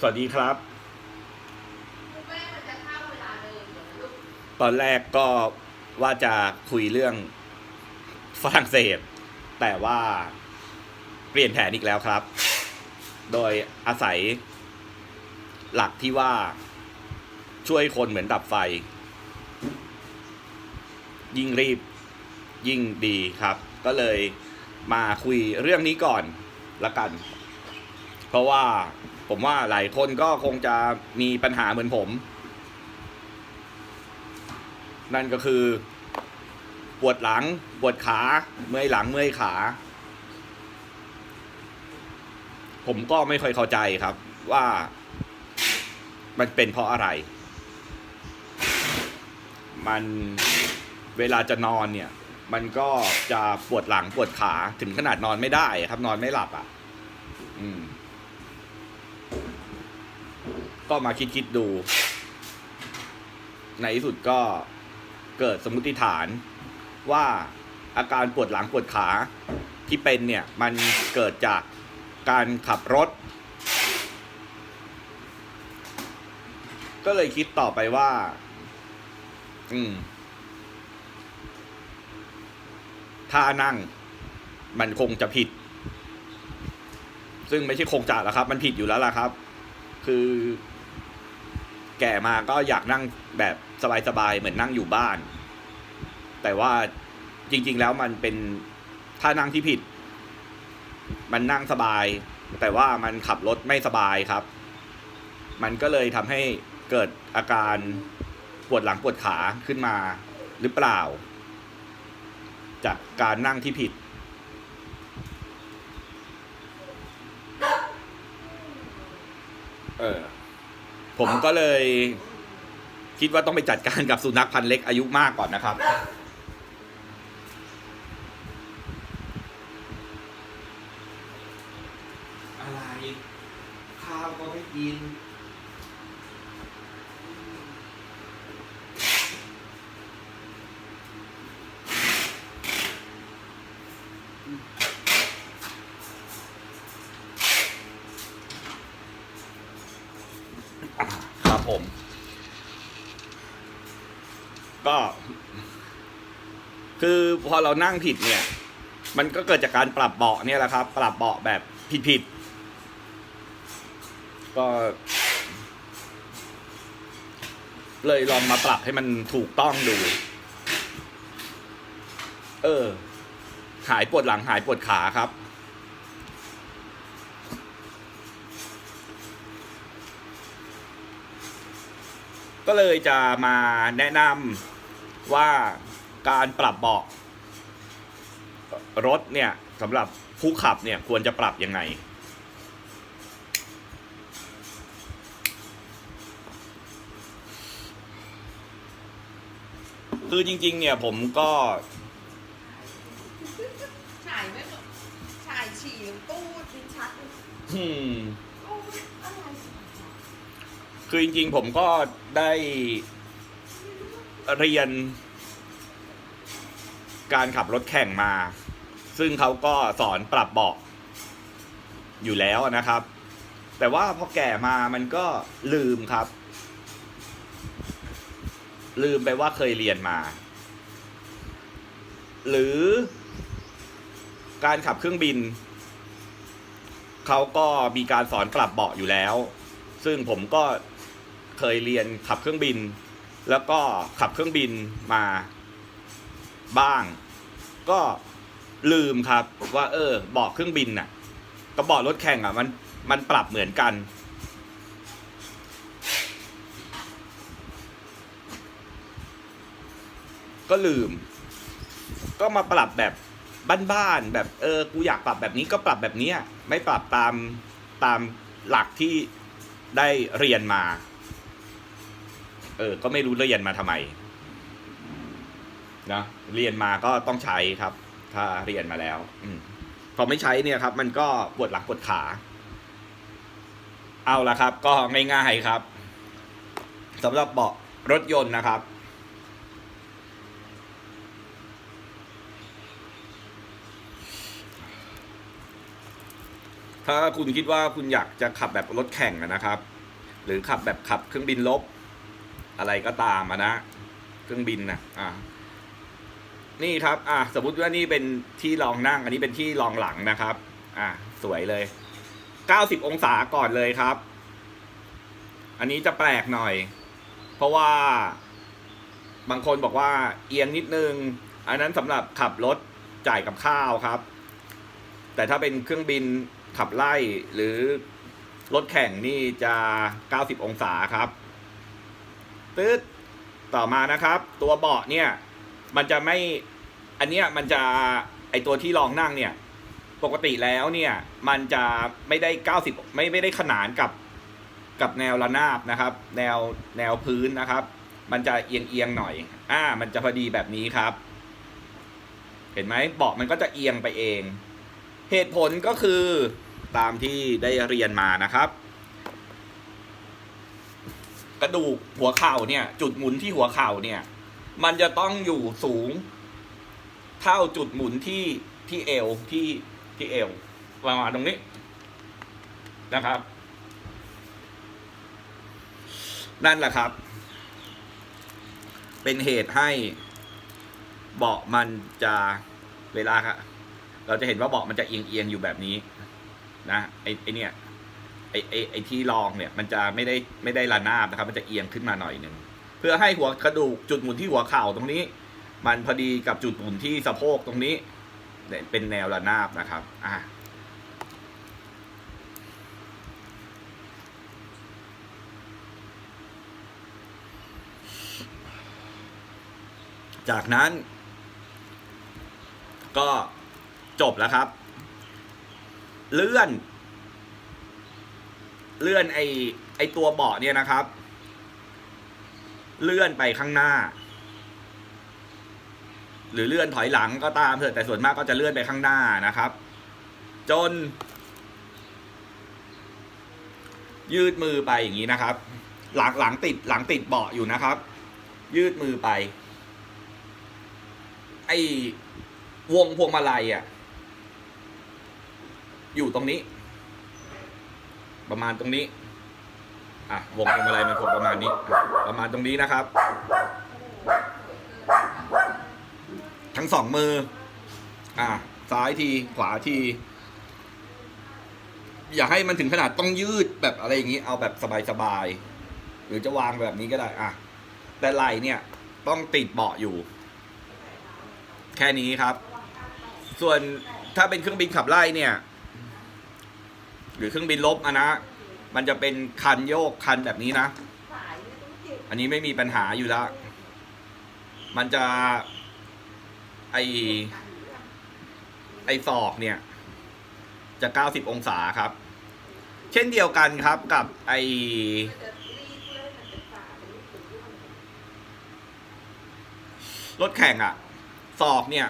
สวัสดีครับคุณแม่มันจะเข้าเวลาเดิมเหรอลูกตอนแรกก็ว่าจะคุยเรื่องฝรั่งเศส แต่ว่าเปลี่ยนแผนอีกแล้วครับ โดยอาศัยหลักที่ว่าช่วยคนเหมือนดับไฟ ยิ่งรีบยิ่งดีครับ ก็เลยมาคุยเรื่องนี้ก่อนละกัน เพราะว่า ผมว่าหลายคนก็คงจะมีปัญหาเหมือนผม นั่นก็คือ ปวดหลัง ปวดขา เมื่อยหลัง เมื่อยขา ผมก็ไม่ค่อยเข้าใจครับว่ามันเป็นเพราะอะไร มันเวลาจะนอนเนี่ย มันก็จะปวดหลังปวดขาถึงขนาดนอนไม่ได้ครับ นอนไม่หลับอะ อืม ก็มาคิดคิดๆดู ในที่สุดก็เกิดสมมติฐานว่าอาการปวดหลังปวดขาที่เป็นเนี่ย มันเกิดจากการขับรถ ก็เลยคิดต่อไปว่า อืมท่านั่ง มันคงจะผิด ซึ่งไม่ใช่คงจะแล้วครับ มันผิดอยู่แล้วล่ะครับ คือ แก่มาก็อยากนั่งแบบสบายๆเหมือนนั่งอยู่บ้าน แต่ว่าจริง ๆ แล้วมันเป็นท่านั่งที่ผิด มันนั่งสบาย แต่ว่ามันขับรถไม่สบายครับ มันก็เลยทำให้เกิดอาการปวดหลังปวดขาขึ้นมาหรือเปล่า จากการนั่งที่ผิด เออ ผมก็เลยคิดว่าต้องไปจัดการกับสุนัขพันธุ์เล็กอายุมากก่อนนะครับ อะไร ข้าวก็ไม่กินครับผม ก็ คือพอเรานั่งผิดเนี่ย มันก็เกิดจากการปรับเบาะเนี่ยแหละครับ ปรับเบาะแบบผิดๆก็ เลยลองมาปรับให้มันถูกต้องดู เออ หายปวดหลังหายปวดขาครับก็เลยจะมาแนะนำ ว่าการปรับเบาะรถเนี่ยสำหรับผู้ขับเนี่ยควรจะปรับยังไง คือจริง ๆ เนี่ยผมก็ฉายไม่หมดฉายฉี่ตู้ดินชัดเลยอืมตู้อะไรคือจริง ๆ ผมก็ได้ เรียน การขับรถแข่งมา ซึ่งเขาก็สอนปรับเบาะอยู่แล้วนะครับ แต่ว่าพอแก่มามันก็ลืมครับ ลืมไปว่าเคยเรียนมา หรือการขับเครื่องบิน เขาก็มีการสอนปรับเบาะอยู่แล้ว ซึ่งผมก็เคยเรียนขับเครื่องบิน แล้วก็ขับเครื่องบินมาบ้าง ก็ลืมครับว่าเออบาะเครื่องบินน่ะกับบาะรถแข่งอะมันมันปรับเหมือนกัน ก็ลืม ก็มาปรับแบบบ้านๆแบบเออกูอยากปรับแบบนี้ก็ปรับแบบนี้ไม่ปรับตามตามหลักที่ได้เรียนมา เออ ก็ไม่รู้เรียนมาทำไมนะเรียนมาก็ต้องใช้ครับ ถ้าเรียนมาแล้ว อืพอไม่ใช้เนี่ยครับ มันก็ปวดหลังปวดขา เอาละครับ ก็ง่ายๆครับสำหรับเบาะรถยนต์นะครับ ถ้าคุณคิดว่าคุณอยากจะขับแบบรถแข่งนะครับ หรือขับแบบขับเครื่องบินลบ อะไรก็ตามนะเครื่องบินนะอ่านี่ครับอะสมมุติว่านี่เป็นที่รองนั่ง อันนี้เป็นที่รองหลังนะครับ อะสวยเลย 90 องศาก่อนเลยครับ อันนี้จะแปลกหน่อย เพราะว่าบางคนบอกว่าเอียงนิดนึง อันนั้นสำหรับขับรถจ่ายกับข้าวครับ แต่ถ้าเป็นเครื่องบินขับไล่หรือรถแข่งนี่จะ 90 องศาครับ ตืดต่อมานะครับ ตัวเบาะเนี่ยมันจะไม่อันเนี้ยมันจะไอตัวที่รองนั่งเนี่ยปกติแล้วเนี่ยมันจะไม่ได้ 90 ไม่ไม่ได้ขนานกับกับแนวระนาบนะครับ แนวแนวพื้นนะครับ มันจะเอียงเอียงหน่อยอ่ามันจะพอดีแบบนี้ครับ เห็นไหมเบาะมันก็จะเอียงไปเอง เหตุผลก็คือตามที่ได้เรียนมานะครับ กระดูกหัวเข่าเนี่ย จุดหมุนที่หัวเข่าเนี่ย มันจะต้องอยู่สูง เท่าจุดหมุนที่ที่เอวที่ที่เอวประมาณตรงนี้นะครับ นั่นแหละครับ เป็นเหตุให้เบาะมันจะเวลาครับเราจะเห็นว่าเบาะมันจะเอียงเอียงอยู่แบบนี้ นะไอไอเนี่ย ไอไอไอที่รองเนี่ยมันจะไม่ได้ไม่ได้ระนาบนะครับ มันจะเอียงขึ้นมาหน่อยหนึ่งเพื่อให้หัวกระดูกจุดหมุนที่หัวเข่าตรงนี้ มันพอดีกับจุดหมุนที่สะโพกตรงนี้เนี่ยเป็นแนวระนาบนะครับอะจากนั้น ก็จบแล้วครับ เลื่อน เลื่อนไอไอตัวเบาะเนี่ยนะครับ เลื่อนไปข้างหน้า หรือเลื่อนถอยหลังก็ตามเถอะแต่ส่วนมากก็จะเลื่อนไปข้างหน้านะครับ จน ยืดมือไปอย่างนี้นะครับ หลังหลังติดหลังติดเบาะอยู่นะครับ ยืดมือไป ไอ้วงพวงมาลัยอะ อยู่ตรงนี้ ประมาณตรงนี้ อะวงพวงมาลัยมันคงประมาณนี้ ประมาณตรงนี้นะครับ ทั้งสองมือ อะซ้ายทีขวาที อย่าให้มันถึงขนาดต้องยืดแบบอะไรอย่างนี้ เอาแบบสบายๆหรือจะวางแบบนี้ก็ได้อะแต่ไหล่เนี่ยต้องติดเบาะอยู่ แค่นี้ครับ ส่วนถ้าเป็นเครื่องบินขับไล่เนี่ย หรือเครื่องบินลบอะนะ มันจะเป็นคันโยกคันแบบนี้นะ อันนี้ไม่มีปัญหาอยู่แล้ว มันจะ ไอไอศอกเนี่ย จะ 90 องศาครับ เช่นเดียวกันครับกับไอรถแข่งอะศอกเนี่ย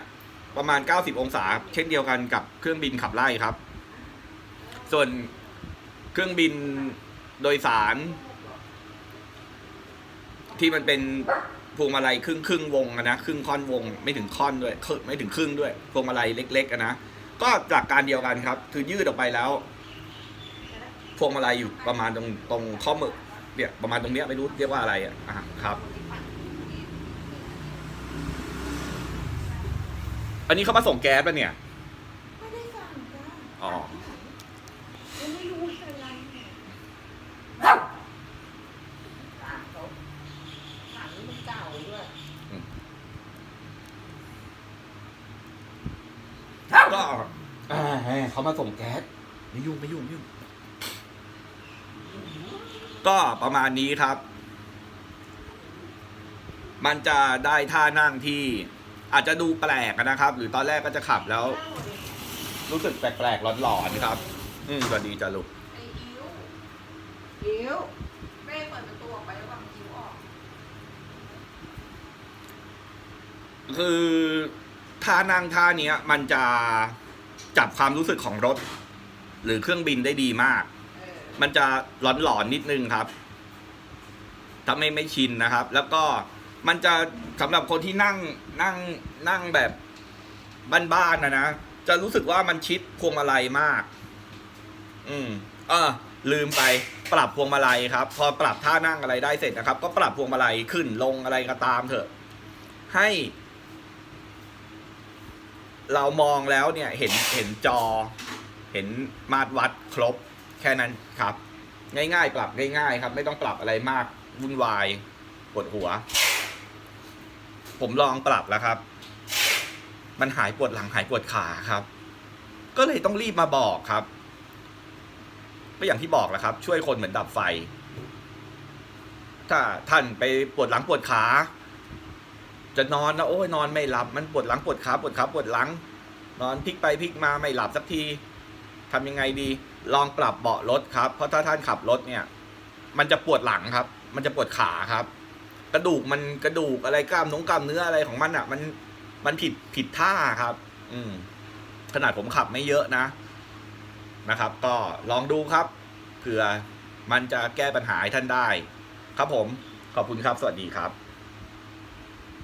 ประมาณ 90 องศา เช่นเดียวกันกับเครื่องบินขับไล่ครับ ส่วนเครื่องบินโดยสาร ที่มันเป็นพวงมาลัยครึ่งครึ่งวงอะนะครึ่งค่อนวง ไม่ถึงค่อนด้วยครึ่งไม่ถึงครึ่งด้วยพวงมาลัยเล็กๆอะนะก็หลักการเดียวกันครับ คือยืดออกไปแล้วพวงมาลัยอยู่ประมาณตรงตรงข้อมือเนี่ยประมาณตรงเนี้ยไม่รู้เรียกว่าอะไรอะอะครับ อันนี้เขามาส่งแก๊สป่ะเนี่ยไม่ได้สั่งจ้าอ๋อ ยังไม่รู้เป็นไรเนี่ยสั่งเขาถังมันเก่าด้วย ก็อ่า เขามาส่งแก๊สไม่ยุ่งไม่ยุ่งไม่ยุ่งก็ประมาณนี้ครับ มันจะได้ท่านั่งที่อาจจะดูแปลกนะครับ หรือตอนแรกก็จะขับแล้ว รู้สึกแปลกๆหลอนๆครับอืมก็ดีจ้ะลูกไอ้อิ๋วอิ๋วเป้เปิดประตูออกไปแล้ววางอิ๋วออก คือท่านั่งท่าเนี้ย มันจะ จับความรู้สึกของรถ หรือเครื่องบินได้ดีมากเออมันจะหลอนหลอนๆนิดนึงครับถ้าไม่ไม่ชินนะครับ แล้วก็มันจะสำหรับคนที่นั่งนั่งนั่งแบบบ้านๆนะนะจะรู้สึกว่ามันชิดพวงมาลัยมาก อืมอ่าลืมไปปรับพวงมาลัยครับ พอปรับท่านั่งอะไรได้เสร็จนะครับ ก็ปรับพวงมาลัยขึ้นลงอะไรก็ตามเถอะ ให้ เรามองแล้วเนี่ยเห็นเห็นจอ เห็นมาตรวัดครบแค่นั้นครับ ง่ายๆปรับง่าย ๆ ครับ ไม่ต้องปรับอะไรมากวุ่นวายปวดหัว ผมลองปรับแล้วครับ มันหายปวดหลังหายปวดขาครับ ก็เลยต้องรีบมาบอกครับก็อย่างที่บอกแหละครับ ช่วยคนเหมือนดับไฟ ถ้าท่านไปปวดหลังปวดขา จะนอนนะโอ้ยนอนไม่หลับ มันปวดหลังปวดขาปวดขาปวดหลัง นอนพลิกไปพลิกมาไม่หลับสักทีทำยังไงดี ลองปรับเบาะรถครับ เพราะถ้าท่านขับรถเนี่ย มันจะปวดหลังครับ มันจะปวดขาครับ กระดูกมันกระดูกอะไรกล้ามนงกล้ามเนื้ออะไรของมันอะ มันมันผิดผิดท่าครับ อืม ขนาดผมขับไม่เยอะนะนะครับ ก็ลองดูครับเผื่อมันจะแก้ปัญหาให้ท่านได้ ครับผมขอบคุณครับ สวัสดีครับ